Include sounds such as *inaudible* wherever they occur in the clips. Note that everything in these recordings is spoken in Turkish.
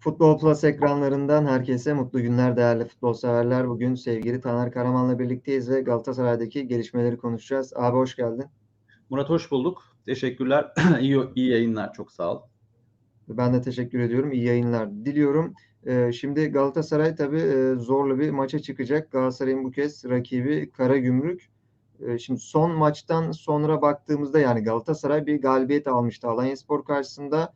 Futbol Plus ekranlarından herkese mutlu günler değerli futbol severler. Bugün sevgili Taner Karaman'la birlikteyiz ve Galatasaray'daki gelişmeleri konuşacağız. Abi hoş geldin. Murat hoş bulduk. Teşekkürler. *clears throat* iyi, iyi yayınlar. Çok sağ ol. Ben de teşekkür ediyorum. İyi yayınlar diliyorum. Ee, şimdi Galatasaray tabii e, zorlu bir maça çıkacak. Galatasaray'ın bu kez rakibi Karagümrük. Ee, şimdi son maçtan sonra baktığımızda yani Galatasaray bir galibiyet almıştı Alanyaspor karşısında.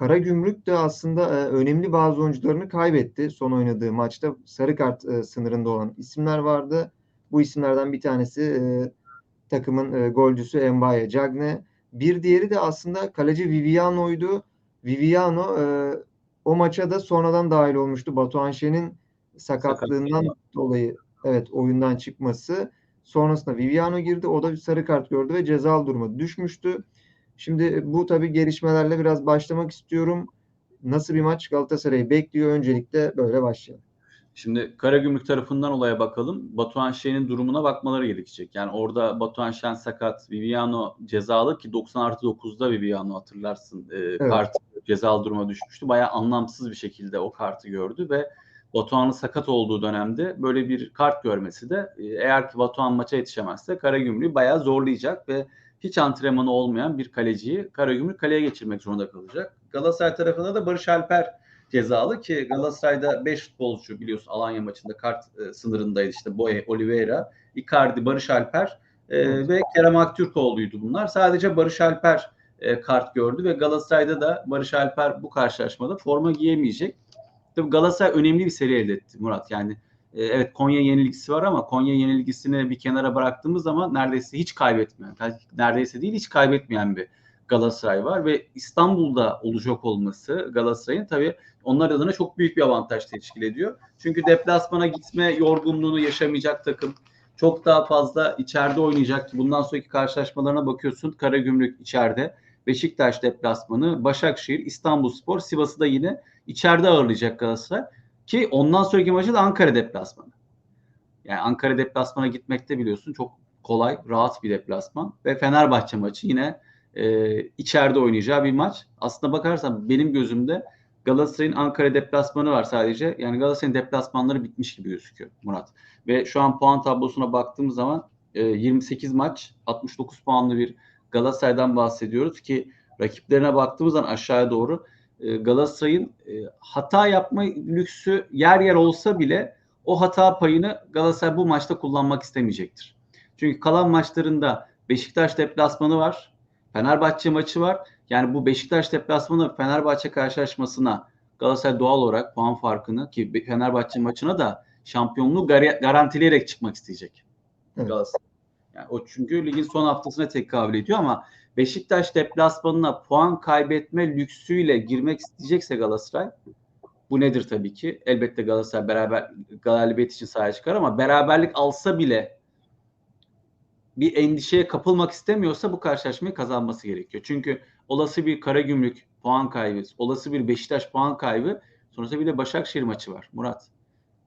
Karagümrük de aslında e, önemli bazı oyuncularını kaybetti son oynadığı maçta. Sarı kart e, sınırında olan isimler vardı. Bu isimlerden bir tanesi e, takımın e, golcüsü Mbaye Cagne. Bir diğeri de aslında kaleci Viviano'ydu. Viviano e, o maça da sonradan dahil olmuştu. Batuhan Şen'in sakatlığından dolayı evet oyundan çıkması. Sonrasında Viviano girdi. O da bir sarı kart gördü ve cezalı duruma düşmüştü. Şimdi bu tabii gelişmelerle biraz başlamak istiyorum. Nasıl bir maç Galatasaray'ı bekliyor? Öncelikle böyle başlayalım. Şimdi Karagümrük tarafından olaya bakalım. Batuhan Şen'in durumuna bakmaları gerekecek. Yani orada Batuhan Şen sakat, Viviano cezalı ki 90 artı 9'da Viviano hatırlarsın e, evet. kart cezalı duruma düşmüştü. Bayağı anlamsız bir şekilde o kartı gördü ve Batuhan'ın sakat olduğu dönemde böyle bir kart görmesi de e, eğer ki Batuhan maça yetişemezse Karagümrük'ü bayağı zorlayacak ve hiç antrenmanı olmayan bir kaleciyi Karagümrük kaleye geçirmek zorunda kalacak. Galatasaray tarafında da Barış Alper cezalı ki Galatasaray'da 5 futbolcu biliyorsun Alanya maçında kart e, sınırındaydı işte Boye, Oliveira, Icardi, Barış Alper e, ve Kerem Aktürkoğlu'ydu bunlar. Sadece Barış Alper e, kart gördü ve Galatasaray'da da Barış Alper bu karşılaşmada forma giyemeyecek. Tabii Galatasaray önemli bir seri elde etti Murat. Yani e, evet Konya yenilgisi var ama Konya yenilgisini bir kenara bıraktığımız zaman neredeyse hiç kaybetmeyen, neredeyse değil hiç kaybetmeyen bir Galatasaray var ve İstanbul'da olacak olması Galatasaray'ın tabii onlar adına çok büyük bir avantaj teşkil ediyor. Çünkü deplasmana gitme yorgunluğunu yaşamayacak takım çok daha fazla içeride oynayacak. Bundan sonraki karşılaşmalarına bakıyorsun. Karagümrük içeride, Beşiktaş deplasmanı, Başakşehir, İstanbulspor, Sivas'ı da yine içeride ağırlayacak Galatasaray. Ki ondan sonraki maçı da Ankara deplasmanı. Yani Ankara deplasmana gitmekte biliyorsun çok kolay, rahat bir deplasman. Ve Fenerbahçe maçı yine e, içeride oynayacağı bir maç. Aslında bakarsan benim gözümde Galatasaray'ın Ankara deplasmanı var sadece. Yani Galatasaray'ın deplasmanları bitmiş gibi gözüküyor Murat. Ve şu an puan tablosuna baktığımız zaman e, 28 maç, 69 puanlı bir Galatasaray'dan bahsediyoruz ki rakiplerine baktığımız zaman aşağıya doğru Galatasaray'ın e, hata yapma lüksü yer yer olsa bile o hata payını Galatasaray bu maçta kullanmak istemeyecektir. Çünkü kalan maçlarında Beşiktaş deplasmanı var. Fenerbahçe maçı var. Yani bu Beşiktaş deplasmanı Fenerbahçe karşılaşmasına Galatasaray doğal olarak puan farkını ki Fenerbahçe maçına da şampiyonluğu gar- garantileyerek çıkmak isteyecek. Evet. Galatasaray. Yani o çünkü ligin son haftasına tekabül ediyor ama Beşiktaş deplasmanına puan kaybetme lüksüyle girmek isteyecekse Galatasaray bu nedir tabii ki? Elbette Galatasaray beraber galibiyet için sahaya çıkar ama beraberlik alsa bile bir endişeye kapılmak istemiyorsa bu karşılaşmayı kazanması gerekiyor. Çünkü olası bir Karagümrük puan kaybı, olası bir Beşiktaş puan kaybı, sonrasında bir de Başakşehir maçı var Murat.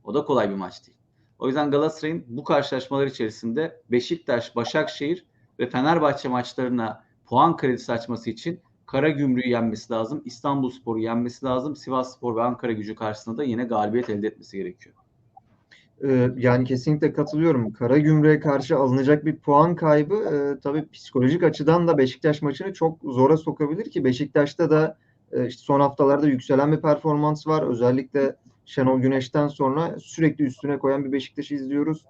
O da kolay bir maç değil. O yüzden Galatasaray'ın bu karşılaşmalar içerisinde Beşiktaş, Başakşehir ve Fenerbahçe maçlarına puan kredisi açması için Karagümrük'ü yenmesi lazım. İstanbulspor'u yenmesi lazım. Sivasspor ve Ankara gücü karşısında da yine galibiyet elde etmesi gerekiyor. Ee, yani kesinlikle katılıyorum. Karagümrük'e karşı alınacak bir puan kaybı e, tabii psikolojik açıdan da Beşiktaş maçını çok zora sokabilir ki Beşiktaş'ta da e, işte son haftalarda yükselen bir performans var. Özellikle Şenol Güneş'ten sonra sürekli üstüne koyan bir Beşiktaş'ı izliyoruz.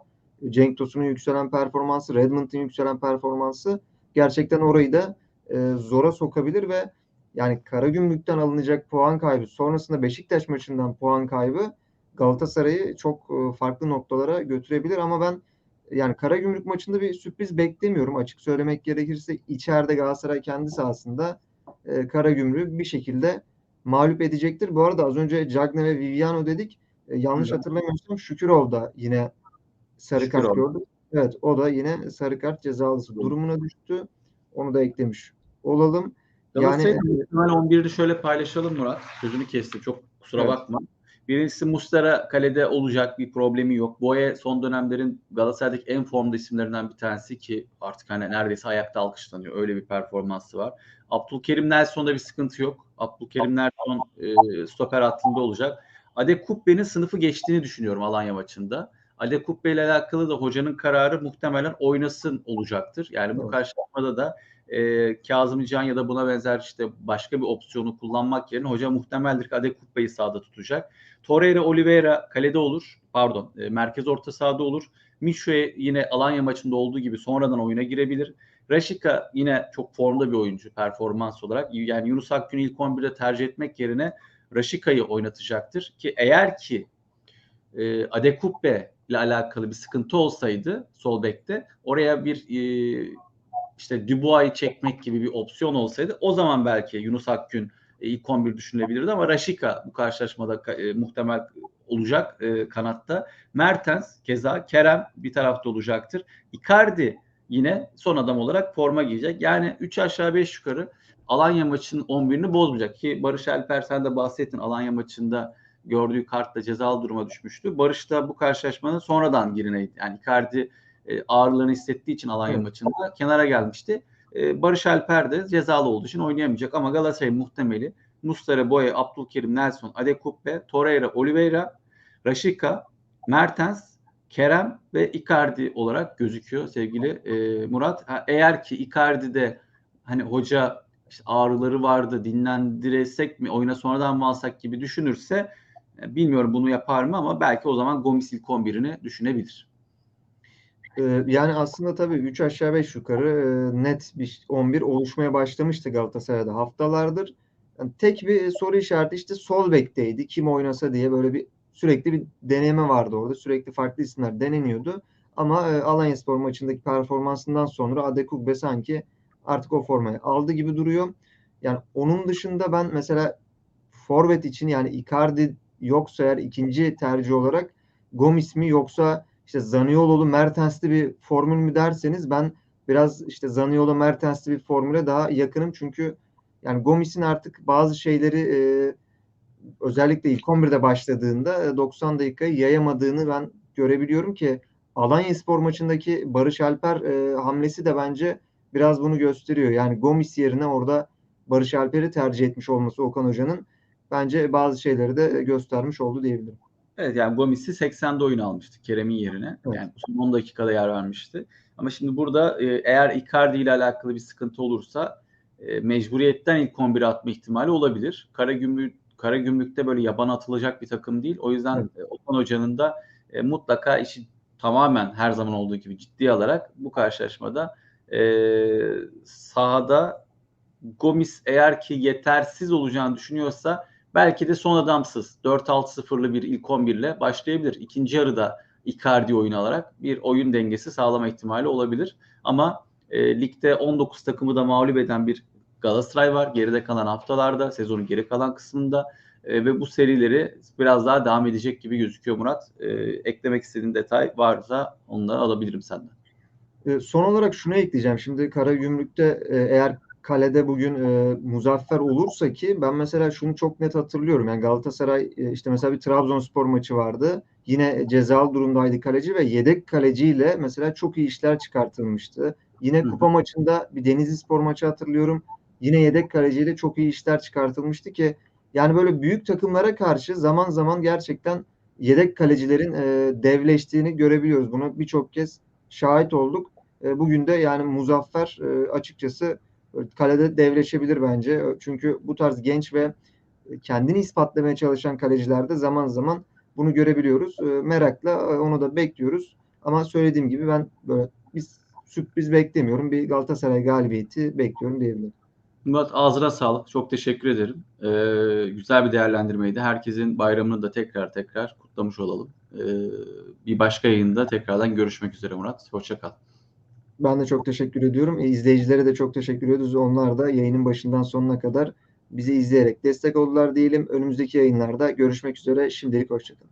Cenk Tosun'un yükselen performansı, Redmond'un yükselen performansı gerçekten orayı da e, zora sokabilir ve yani Karagümrük'ten alınacak puan kaybı sonrasında Beşiktaş maçından puan kaybı Galatasaray'ı çok e, farklı noktalara götürebilir ama ben yani Karagümrük maçında bir sürpriz beklemiyorum. Açık söylemek gerekirse içeride Galatasaray kendi sahasında e, Karagümrük bir şekilde mağlup edecektir. Bu arada az önce Cagne ve Viviano dedik. E, yanlış evet. hatırlamıyorsam Şükürov da yine sarı kart gördü. Evet o da yine sarı kart cezalısı durumuna düştü. Onu da eklemiş olalım. Yani ihtimal 11'i şöyle paylaşalım Murat. Sözünü kestim. Çok kusura evet. bakma. Birincisi Mustara kalede olacak bir problemi yok. Boye son dönemlerin Galatasaray'daki en formda isimlerinden bir tanesi ki artık hani neredeyse ayakta alkışlanıyor. Öyle bir performansı var. Abdülkerim Nelson'da bir sıkıntı yok. Abdülkerim Nelson e, stoper hattında olacak. Adekubbe'nin sınıfı geçtiğini düşünüyorum Alanya maçında. Adekubbe ile alakalı da hocanın kararı muhtemelen oynasın olacaktır. Yani bu karşılaşmada da e, Kazım Can ya da buna benzer işte başka bir opsiyonu kullanmak yerine hoca muhtemeldir ki Adekubbe'yi sahada tutacak. Torreira Oliveira kalede olur. Pardon, e, merkez orta sahada olur. Mişue yine Alanya maçında olduğu gibi sonradan oyuna girebilir. Raşika yine çok formda bir oyuncu performans olarak. Yani Yunus Akgün'ü ilk 11'de tercih etmek yerine Raşika'yı oynatacaktır. Ki eğer ki e, Adekubbe ile alakalı bir sıkıntı olsaydı sol bekte oraya bir e, işte Dubois'ı çekmek gibi bir opsiyon olsaydı o zaman belki Yunus Akgün e, ilk 11 düşünülebilirdi ama Raşika bu karşılaşmada ka- e, muhtemel olacak e, kanatta. Mertens keza Kerem bir tarafta olacaktır. Icardi yine son adam olarak forma giyecek. Yani 3 aşağı 5 yukarı Alanya maçının 11'ini bozmayacak ki Barış Alper sen de bahsettin Alanya maçında gördüğü kartla cezalı duruma düşmüştü. Barış da bu karşılaşmanın sonradan girine yani Icardi e, ağırlığını hissettiği için Alanya Evet. maçında kenara gelmişti. E, Barış Alper de cezalı olduğu için oynayamayacak ama Galatasaray muhtemeli Mustara, Boye, Abdülkerim, Nelson, Adekubbe, Torreira, Oliveira, Raşika, Mertens, Kerem ve Icardi olarak gözüküyor sevgili e, Murat. Ha, eğer ki Icardi'de hani hoca işte ağrıları vardı dinlendiresek mi oyuna sonradan mı alsak gibi düşünürse bilmiyorum bunu yapar mı ama belki o zaman Gomis ilk 11'ini düşünebilir. Ee, Yani aslında tabii 3 aşağı 5 yukarı e, net bir 11 oluşmaya başlamıştı Galatasaray'da haftalardır. Yani tek bir soru işareti işte sol bekteydi. Kim oynasa diye böyle bir sürekli bir deneme vardı orada. Sürekli farklı isimler deneniyordu. Ama e, Alanyaspor maçındaki performansından sonra Adekugbe sanki artık o formayı aldı gibi duruyor. Yani onun dışında ben mesela forvet için yani Icardi yoksa eğer ikinci tercih olarak Gomis mi yoksa işte Zaniolo'lu Mertens'li bir formül mü derseniz ben biraz işte Zaniolo Mertens'li bir formüle daha yakınım çünkü yani Gomis'in artık bazı şeyleri e, özellikle ilk 11'de başladığında e, 90 dakikayı yayamadığını ben görebiliyorum ki Alanyaspor maçındaki Barış Alper e, hamlesi de bence biraz bunu gösteriyor. Yani Gomis yerine orada Barış Alper'i tercih etmiş olması Okan Hoca'nın bence bazı şeyleri de göstermiş oldu diyebilirim. Evet yani Gomis'i 80'de oyun almıştı Kerem'in yerine. Evet. Yani son 10 dakikada yer vermişti. Ama şimdi burada e, eğer Icardi ile alakalı bir sıkıntı olursa e, mecburiyetten ilk 11'e atma ihtimali olabilir. Karagümrük Karagümrük'te böyle yaban atılacak bir takım değil. O yüzden Evet. e, Okan Hoca'nın da e, mutlaka işi tamamen her zaman olduğu gibi ciddiye alarak bu karşılaşmada e, sahada Gomis eğer ki yetersiz olacağını düşünüyorsa belki de son adamsız 4-6-0'lı bir ilk 11 ile başlayabilir. İkinci yarıda Icardi oyun alarak bir oyun dengesi sağlama ihtimali olabilir. Ama e, ligde 19 takımı da mağlup eden bir Galatasaray var. Geride kalan haftalarda, sezonun geri kalan kısmında e, ve bu serileri biraz daha devam edecek gibi gözüküyor Murat. E, eklemek istediğin detay varsa onları alabilirim senden. E, Son olarak şunu ekleyeceğim. Şimdi Karagümrük'te e, eğer kalede bugün e, Muzaffer olursa ki ben mesela şunu çok net hatırlıyorum. Yani Galatasaray e, işte mesela bir Trabzonspor maçı vardı. Yine cezalı durumdaydı kaleci ve yedek kaleciyle mesela çok iyi işler çıkartılmıştı. Yine Hı kupa maçında bir Denizlispor maçı hatırlıyorum. Yine yedek kaleciyle çok iyi işler çıkartılmıştı ki yani böyle büyük takımlara karşı zaman zaman gerçekten yedek kalecilerin e, devleştiğini görebiliyoruz. Bunu birçok kez şahit olduk. E, bugün de yani Muzaffer e, açıkçası kalede devleşebilir bence. Çünkü bu tarz genç ve kendini ispatlamaya çalışan kalecilerde zaman zaman bunu görebiliyoruz. E, merakla e, onu da bekliyoruz. Ama söylediğim gibi ben böyle bir sürpriz beklemiyorum. Bir Galatasaray galibiyeti bekliyorum diyebilirim. Murat ağzına sağlık. Çok teşekkür ederim. Ee, güzel bir değerlendirmeydi. Herkesin bayramını da tekrar tekrar kutlamış olalım. Ee, bir başka yayında tekrardan görüşmek üzere Murat. Hoşça kal. Ben de çok teşekkür ediyorum. E, izleyicilere de çok teşekkür ediyoruz. Onlar da yayının başından sonuna kadar bizi izleyerek destek oldular diyelim. Önümüzdeki yayınlarda görüşmek üzere. Şimdilik hoşçakalın.